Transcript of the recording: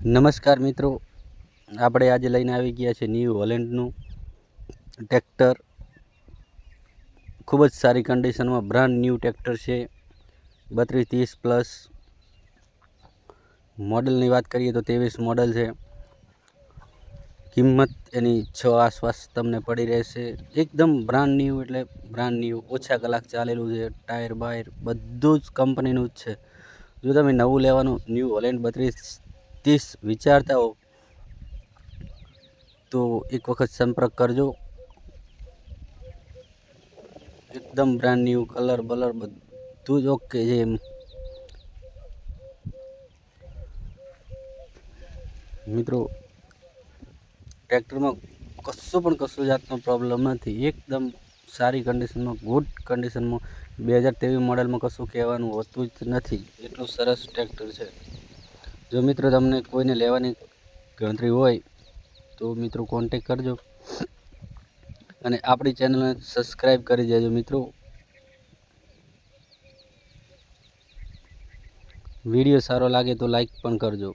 નમસ્કાર મિત્રો. આપણે આજે લઈને આવી ગયા છે ન્યૂ હોલેન્ડનું ટ્રેક્ટર ખૂબ જ સારી કન્ડિશનમાં બ્રાન્ડ ન્યૂ ટ્રેક્ટર છે. બત્રીસ ત્રીસ પ્લસ મોડલની વાત કરીએ તો ત્રેવીસ મોડલ છે. કિંમત એની છ આસપાસ તમને પડી રહેશે. એકદમ બ્રાન્ડ ન્યૂ એટલે બ્રાન્ડ ન્યૂ ઓછા કલાક ચાલેલું છે. ટાયર બાયર બધું જ કંપનીનું જ છે. જો તમે નવું લેવાનું ન્યૂ હોલેન્ડ બત્રીસ ત્રીસ વિચારતા હો તો એક વખત સંપર્ક કરજો. એકદમ બ્રાન્ડ ન્યૂ કલર બલર બધું જ ઓકે છે એમ. મિત્રો ટ્રેક્ટરમાં કશું પણ કશું જાતનો પ્રોબ્લેમ નથી. એકદમ સારી કન્ડિશનમાં ગુડ કન્ડિશનમાં બે હજાર ત્રેવીસ મોડેલમાં કશું કહેવાનું હોતું જ નથી. એટલું સરસ ટ્રેક્ટર છે. જો મિત્રો તમને કોઈને લેવાની ગણતરી હોય, તો મિત્રો કોન્ટેક કરજો. અને આપણી ચેનલને સબસ્ક્રાઈબ કરી દેજો મિત્રો. વીડિયો સારો લાગે તો લાઈક પણ કરજો.